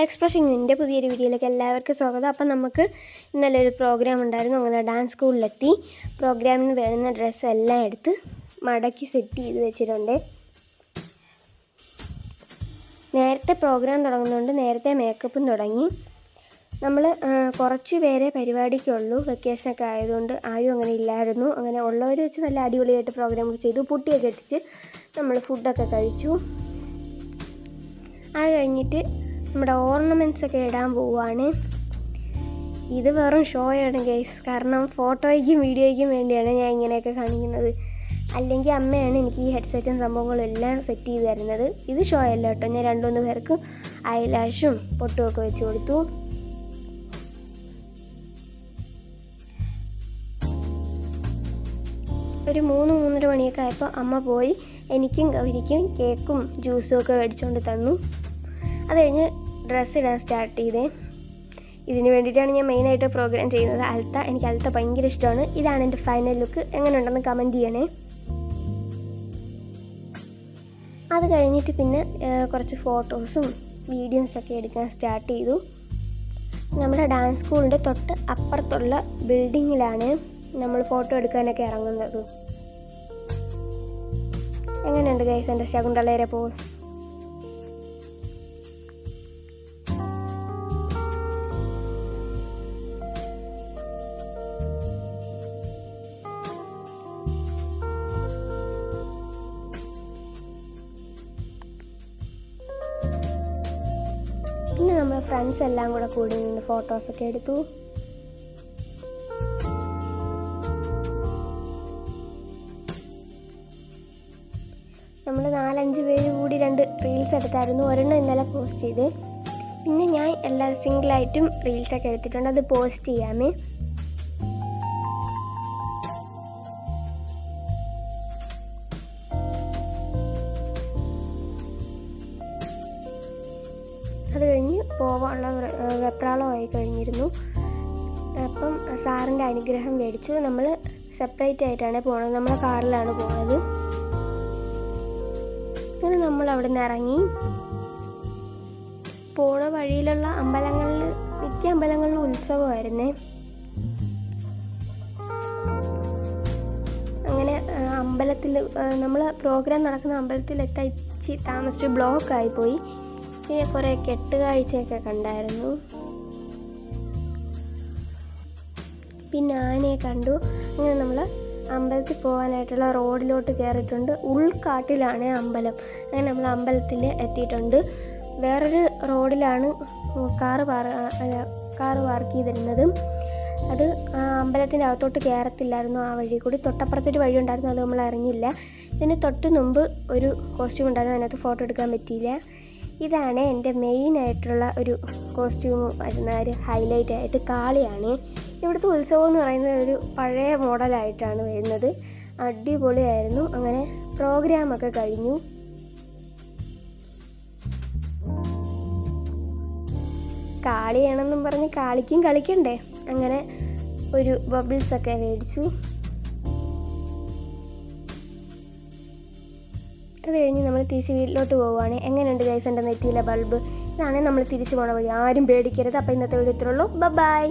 എക്സ്പ്രഷന്റെ പുതിയൊരു വീഡിയോയിലേക്ക് എല്ലാവർക്കും സ്വാഗതം. അപ്പം നമുക്ക് ഇന്നലെ ഒരു പ്രോഗ്രാം ഉണ്ടായിരുന്നു. അങ്ങനെ ഡാൻസ് സ്കൂളിലെത്തി പ്രോഗ്രാമിന് വേണ്ടുന്ന ഡ്രസ്സ് എല്ലാം എടുത്ത് മടക്കി സെറ്റ് ചെയ്ത് വെച്ചിട്ടുണ്ട്. നേരത്തെ പ്രോഗ്രാം തുടങ്ങുന്നതുകൊണ്ട് നേരത്തെ മേക്കപ്പും തുടങ്ങി. നമ്മൾ കുറച്ച് പേരെ പരിപാടിക്കുള്ളൂ. വെക്കേഷനൊക്കെ ആയതുകൊണ്ട് ആരും അങ്ങനെ ഇല്ലായിരുന്നു. അങ്ങനെ ഉള്ളവർ വെച്ച് നല്ല അടിപൊളിയായിട്ട് പ്രോഗ്രാം ചെയ്തു. പുട്ടിയൊക്കെ ഇട്ടിട്ട് നമ്മൾ ഫുഡൊക്കെ കഴിച്ചു. അത് കഴിഞ്ഞിട്ട് നമ്മുടെ ഓർണമെന്റ്സ് ഒക്കെ ഇടാൻ പോവുകയാണ് ഇത് വെറും ഷോയാണ് ഗൈസ്. കാരണം ഫോട്ടോയ്ക്കും വീഡിയോയ്ക്കും വേണ്ടിയാണ് ഞാൻ ഇങ്ങനെയൊക്കെ കാണിക്കുന്നത്. അല്ലെങ്കിൽ അമ്മയാണ് എനിക്ക് ഈ ഹെഡ്സെറ്റും സംഭവങ്ങളും എല്ലാം സെറ്റ് ചെയ്ത് തരുന്നത്. ഇത് ഷോ അല്ല കേട്ടോ. ഞാൻ രണ്ടുമൂന്ന് പേർക്ക് ഐലാഷും പൊട്ടുമൊക്കെ വെച്ച് കൊടുത്തു. ഒരു മൂന്ന് മൂന്നര മണിയൊക്കെ ആയപ്പോൾ അമ്മ പോയി. എനിക്കും ഗൗരിക്കും കേക്കും ജ്യൂസും ഒക്കെ മേടിച്ചുകൊണ്ട് തന്നു. അത് കഴിഞ്ഞ് ഡ്രസ്സ് ഇടാൻ സ്റ്റാർട്ട് ചെയ്തേ. ഇതിന് വേണ്ടിയിട്ടാണ് ഞാൻ മെയിനായിട്ട് പ്രോഗ്രാം ചെയ്യുന്നത്. അൽത്ത എനിക്ക് അൽത്ത ഭയങ്കര ഇഷ്ടമാണ്. ഇതാണ് എന്റെ ഫൈനൽ ലുക്ക് എങ്ങനെ ഉണ്ടെന്ന് കമന്റ് ചെയ്യണേ. അത് കഴിഞ്ഞിട്ട് പിന്നെ കുറച്ച് ഫോട്ടോസും വീഡിയോസൊക്കെ എടുക്കാൻ സ്റ്റാർട്ട് ചെയ്തു. നമ്മുടെ ഡാൻസ് സ്കൂളിന്റെ തൊട്ട് അപ്പുറത്തുള്ള ബിൽഡിങ്ങിലാണ് നമ്മൾ ഫോട്ടോ എടുക്കാനൊക്കെ ഇറങ്ങുന്നത്. എങ്ങനെയുണ്ട് ഗൈസ് എന്റെ ശകുന്തളയുടെ പോസ് ഫ്രണ്ട്സ് എല്ലാം കൂടെ കൂടി നിന്ന് ഫോട്ടോസൊക്കെ എടുത്തു. നമ്മൾ നാലഞ്ച് പേര് കൂടി രണ്ട് റീൽസ് എടുത്തായിരുന്നു. ഒരെണ്ണം ഇന്നലെ പോസ്റ്റ് ചെയ്ത്. പിന്നെ ഞാൻ എല്ലാ സിംഗിളായിട്ടും റീൽസൊക്കെ എടുത്തിട്ടുണ്ട്. അത് പോസ്റ്റ് ചെയ്യാമേ അത് കഴിഞ്ഞ് പോവാനുള്ള വെപ്രാളമായി കഴിഞ്ഞിരുന്നു. അപ്പം സാറിന്റെ അനുഗ്രഹം മേടിച്ചു. നമ്മൾ സെപ്പറേറ്റ് ആയിട്ടാണ് പോണത്. നമ്മളെ കാറിലാണ് പോണത്. അങ്ങനെ നമ്മൾ അവിടെ നിന്ന് ഇറങ്ങി. പോണ വഴിയിലുള്ള അമ്പലങ്ങളിൽ മിക്ക അമ്പലങ്ങളിലും ഉത്സവമായിരുന്നേ. അങ്ങനെ അമ്പലത്തിൽ നമ്മൾ പ്രോഗ്രാം നടക്കുന്ന അമ്പലത്തിൽ എത്താൻ ഇച്ചി താമസിച്ച് ബ്ലോക്ക് ആയിപ്പോയി പിന്നെ കുറേ കെട്ടുകാഴ്ചയൊക്കെ കണ്ടായിരുന്നു. പിന്നെ ആനയെ കണ്ടു. അങ്ങനെ നമ്മൾ അമ്പലത്തിൽ പോകാനായിട്ടുള്ള റോഡിലോട്ട് കയറിയിട്ടുണ്ട്. ഉൾക്കാട്ടിലാണ് അമ്പലം. അങ്ങനെ നമ്മൾ അമ്പലത്തിൽ എത്തിയിട്ടുണ്ട്. വേറൊരു റോഡിലാണ് കാറ് പാർ കാറ് പാർക്ക് ചെയ്തിരുന്നതും. അത് അമ്പലത്തിന്റെ അകത്തോട്ട് കയറത്തില്ലായിരുന്നു ആ വഴി കൂടി. തൊട്ടപ്പുറത്തൊരു വഴി ഉണ്ടായിരുന്നു അത് നമ്മൾ അറിഞ്ഞില്ല ഇതിന് തൊട്ട് മുമ്പ് ഒരു കോസ്റ്റ്യൂം ഉണ്ടായിരുന്നു. അതിനകത്ത് ഫോട്ടോ എടുക്കാൻ പറ്റിയില്ല. ഇതാണ് എന്റെ മെയിൻ ആയിട്ടുള്ള ഒരു കോസ്റ്റ്യൂം വരുന്ന ഒരു ഹൈലൈറ്റ് ആയിട്ട് കാളിയാണ്. ഇവിടുത്തെ ഉത്സവം എന്ന് പറയുന്നത് ഒരു പഴയ മോഡലായിട്ടാണ് വരുന്നത്. അടിപൊളിയായിരുന്നു. അങ്ങനെ പ്രോഗ്രാമൊക്കെ കഴിഞ്ഞു. കാളിയാണെന്നും പറഞ്ഞ് കാളിക്കും കളിക്കണ്ടേ? അങ്ങനെ ഒരു ബബിൾസൊക്കെ മേടിച്ചു. അത് കഴിഞ്ഞ് നമ്മൾ തിരിച്ച് വീട്ടിലോട്ട് പോവുകയാണ് എങ്ങനെയുണ്ട് ഗൈസ് എന്റെ നെറ്റിയിലെ ബൾബ് ഇതാണ് നമ്മൾ തിരിച്ചു പോണ വഴി. ആരും പേടിക്കരുത്. അപ്പോൾ ഇന്നത്തെ വീഡിയോ ഇത്രയുള്ളൂ ബൈ